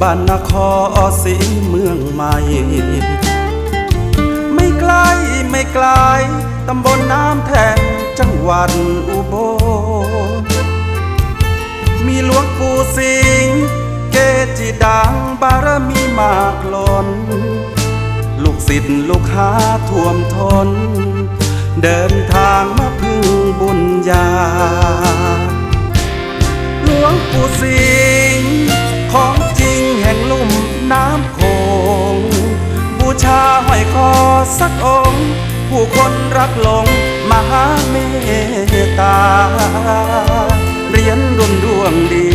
บ้านนครสีเมืองใหม่ ไม่ไกลไม่ไกลตำบลน้ำแทงจังหวัดอุบล มีหลวงปู่สิงเกจิดังบารมีมากล้น ลูกศิษย์ลูกหาท่วมทน เดินทางมาพึ่ง ชาห้อยคอสักองค์ ผู้คนรักหลงมหาเมตตาเรียนรุ่นดวงดี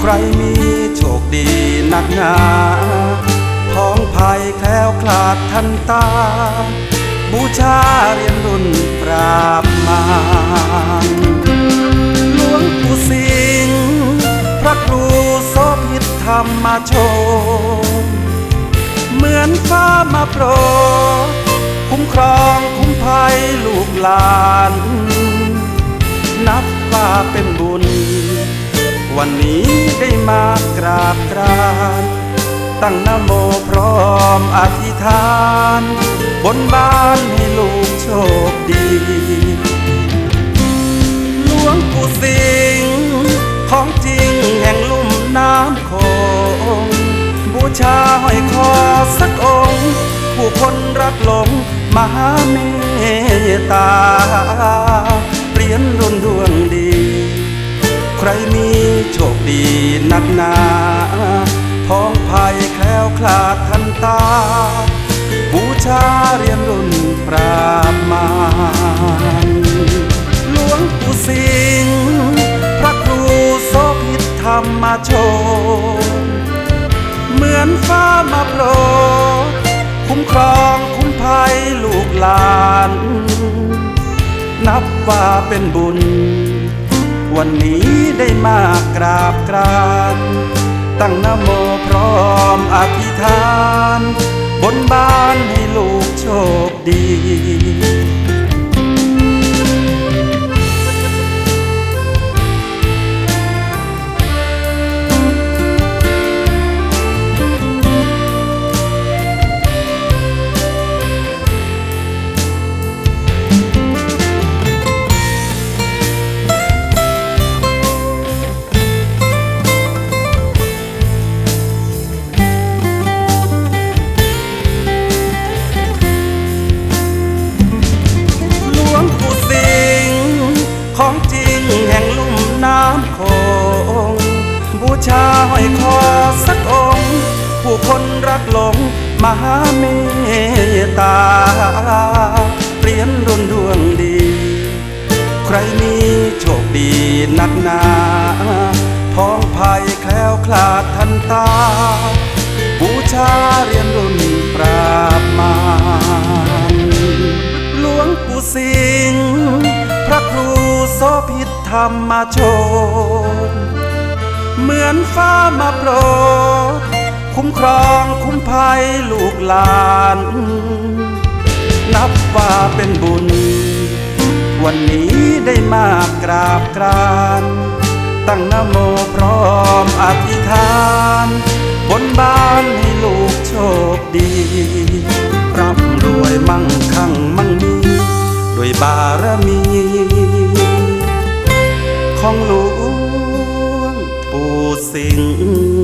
ใครมีโชคดีนักหนาท้องภัยแคล้วคลาดทันตา บูชาเรียนรุ่นปราบมารหลวงปู่สิงห์พระครูโสภิตธรรมโช เหมือนฟ้ามาโปรดคุ้มครองคุ้มภัยลูกหลาน นับว่าเป็นบุญ วันนี้ได้มากราบกรานตั้งนโมพร้อมอธิษฐาน บนบ้านให้ลูกโชคดีหลวงปู่สิงห์ของจริงแห่งลุ่มน้ำโขงบูชา สักองค์ ผู้คนรักหลงมหาเมตตาเปลี่ยนรุ่นดวงดี ใครมีโชคดีนักหนาท้องภัยแคล้วคลาดทันตา บูชาเรียนรุ่นปราบมารหลวงปู่สิงห์พระครูโสภิตธรรมโช อนฟ้ามาโปรดคุ้มครองคุ้มภัยลูกหลาน นับว่าเป็นบุญ วันนี้ได้มากราบกรานตั้งนโมพร้อมอธิษฐาน บนบานให้ลูกโชคดี กลงมหาเมตตาเปลี่ยนรุ่นดวงดี ใครมีโชคดีนักหนาท้องภัยแคล้วคลาดทันตา บูชาเรียนรุ่นปราบมารหลวงปู่สิงห์พระครูโสภิตธรรมโชนเหมือนฟ้ามาโปรด คุ้มครองคุ้มภัยลูกหลาน นับว่าเป็นบุญ วันนี้ได้มากราบกราน ตั้งนโมพร้อมอธิษฐาน บนบ้านให้ลูกโชคดีร่ำรวยมั่งคั่งมั่งมีด้วยบารมี ของหลวงปู่สิงห์